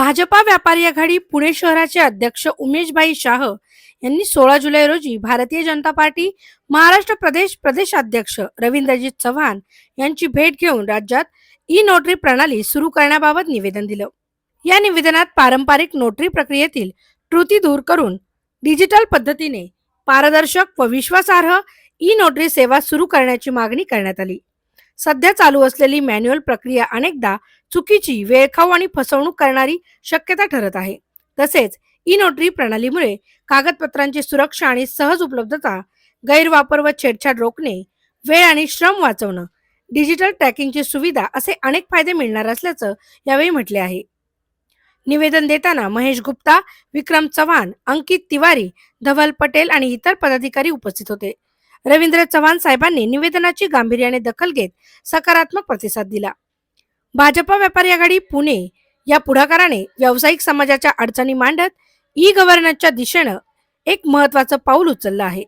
भाजपा व्यापारी आघाडी पुणे शहराचे अध्यक्ष उमेशभाई शाह यांनी सोळा जुलै रोजी भारतीय जनता पार्टी महाराष्ट्र प्रदेश प्रदेशाध्यक्ष रवींद्रजीत चव्हाण यांची भेट घेऊन राज्यात ई नोटरी प्रणाली सुरू करण्याबाबत निवेदन दिलं. या निवेदनात पारंपरिक नोटरी प्रक्रियेतील त्रुटी दूर करून डिजिटल पद्धतीने पारदर्शक व विश्वासार्ह ई नोटरी सेवा सुरू करण्याची मागणी करण्यात आली. सध्या चालू असलेली मॅन्युअल प्रक्रिया अनेकदा चुकीची वेळखाऊ आणि फसवणूक करणारी शक्यता ठरत आहे. तसेच ई नोटरी प्रणालीमुळे कागदपत्रांची सुरक्षा आणि सहज उपलब्धता गैरवापर व छेडछाड रोखणे वेळ आणि श्रम वाचवणं डिजिटल ट्रॅकिंगची सुविधा असे अनेक फायदे मिळणार असल्याचं यावेळी म्हटले आहे. निवेदन देताना महेश गुप्ता विक्रम चव्हाण अंकित तिवारी धवल पटेल आणि इतर पदाधिकारी उपस्थित होते. रवींद्र चव्हाण साहेबांनी निवेदनाची गांभीर्याने दखल घेत सकारात्मक प्रतिसाद दिला. भाजपा व्यापारी आघाडी पुणे या पुढाकाराने व्यावसायिक समाजाच्या अडचणी मांडत ई गव्हर्नन्सच्या दिशेनं एक महत्वाचं पाऊल उचललं आहे.